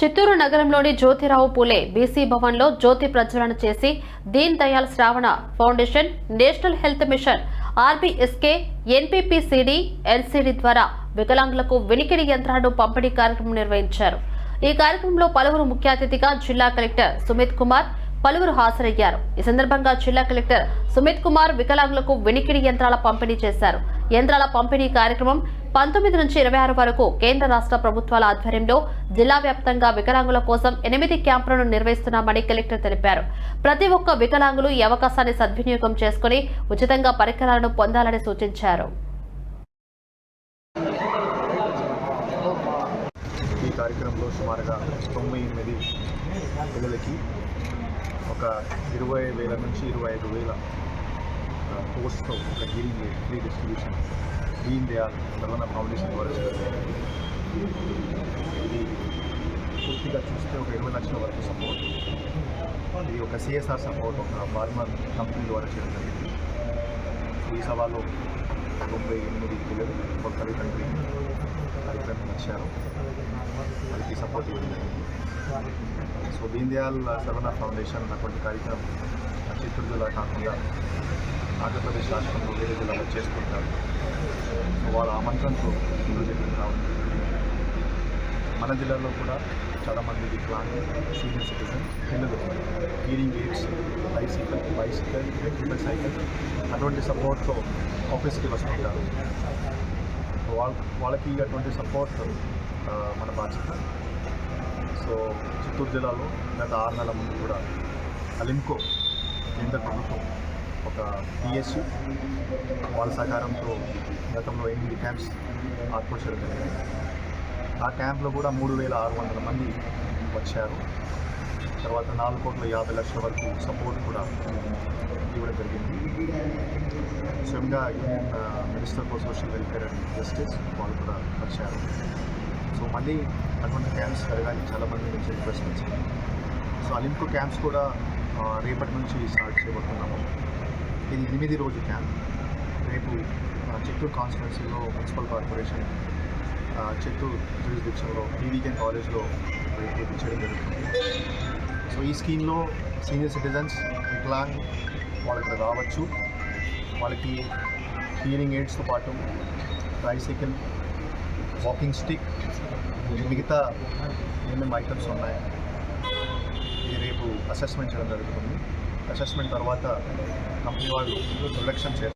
చిత్తూరు నగరంలోని జ్యోతిరావు పూలే బీసీ భవన్లో జ్యోతి ప్రజ్వలన చేసి Deen Dayal Shravana foundation national health mission RBSK NPPCD LCD ద్వారా వికలాంగులకు వినికిడి యంత్రాలను పంపిణీ కార్యక్రమం నిర్వహించారు. ఈ కార్యక్రమంలో పలువురు ముఖ్య అతిథిగా జిల్లా కలెక్టర్ సుమిత్ కుమార్ పలువురు హాజరయ్యారు. ఈ సందర్భంగా జిల్లా కలెక్టర్ సుమిత్ కుమార్ వికలాంగులకు వెనికిడి యంత్రాల పంపిణీ చేశారు. యంత్రాల పంపిణీ కార్యక్రమం పంతొమ్మిది నుంచి ఇరవై ఆరు వరకు కేంద్ర రాష్ట్ర ప్రభుత్వాల ఆధ్వర్యంలో జిల్లా వ్యాప్తంగా వికలాంగుల కోసం ఎనిమిది క్యాంపులను నిర్వహిస్తున్నామని కలెక్టర్ తెలిపారు. ప్రతి ఒక్క వికలాంగులు ఈ అవకాశాన్ని సద్వినియోగం చేసుకుని ఉచితంగా పరికరాలను పొందాలని సూచించారు. ఈ కార్యక్రమంలో సుమారుగా తొంభై ఎనిమిది పిల్లలకి ఒక ఇరవై వేల నుంచి ఇరవై ఐదు వేల పోస్ట్తో ఒక hearing free distribution Deen Dayal Sarvana foundation ద్వారా జరుగుతుంది ఇది పూర్తిగా చూస్తే ఒక ఇరవై లక్షల వరకు సపోర్ట్ ఇది ఒక సిఎస్ఆర్ సపోర్ట్ ఒక ఫార్మర్ కంపెనీ ద్వారా చేయడం జరిగింది. ఈ సభలో తొంభై ఎనిమిది పిల్లలు ఒక తల్లిదండ్రి కార్యక్రమం వచ్చారు. వాళ్ళకి సపోర్ట్ ఇవ్వడం జరిగింది. సో దీన్ దయాల్ శరవణ ఫౌండేషన్ అటువంటి కార్యక్రమం చిత్తూరు జిల్లా కాకుండా ఆంధ్రప్రదేశ్ రాష్ట్రంలో వేరే జిల్లాలో చేస్తుంటారు. సో వాళ్ళ ఆమంత్రంతో మంత్రంతో ఈరోజు ఇక్కడికి రావడం. మన జిల్లాలో కూడా చాలామంది వికలాంగ్ సీనియర్ సిటిజన్ పిల్లలు hearing aids bicycle bicycle electrical cycle అటువంటి సపోర్ట్తో ఆఫీస్కి వస్తుంటారు. వాళ్ళ వాళ్ళకి అటువంటి సపోర్ట్ uh, మన బాధ్యత. సో చిత్తూరు జిల్లాలో గత ఆరు నెలల ముందు కూడా అలింకో కేంద్ర ప్రభుత్వం ఒక పిఎస్యు వాళ్ళ సహకారంతో గతంలో ఎనిమిది క్యాంప్స్ ఏర్పాటు చేయడం జరిగింది. ఆ క్యాంప్లో కూడా మూడు వేల ఆరు వందల మంది వచ్చారు. తర్వాత నాలుగు కోట్ల యాభై లక్షల వరకు సపోర్ట్ కూడా ఇవ్వడం జరిగింది. స్వయంగా union minister for social welfare and justice వాళ్ళు కూడా వచ్చారు. సో మళ్ళీ అటువంటి క్యాంప్స్ జరగాలి చాలా మంది నుంచి రిక్వెస్ట్ వచ్చింది సో అలింకో క్యాంప్స్ కూడా రేపటి నుంచి స్టార్ట్ చేయబోతున్నాము. ఇది ఎనిమిది రోజు క్యాంప్ రేపు చిత్తూరు కాన్స్టిట్యున్సీలో మున్సిపల్ కార్పొరేషన్ చిత్తూరు జ్యూరిస్డిక్షన్లో టీవీకెన్ కాలేజ్లో రేపు చేయడం జరుగుతుంది. సో ఈ స్కీమ్లో సీనియర్ సిటిజన్స్ వికలాంగ్ వాళ్ళు ఇక్కడ రావచ్చు. వాళ్ళకి హీరింగ్ ఎయిడ్స్తో పాటు ట్రైసైకిల్ వాకింగ్ స్టిక్ మిగతా ఏమేమి ఐటమ్స్ ఉన్నాయి. ఇది రేపు అసెస్మెంట్ చేయడం జరుగుతుంది. అసెస్మెంట్ తర్వాత కంపెనీ వాళ్ళు ప్రొడక్షన్ చేస్తారు.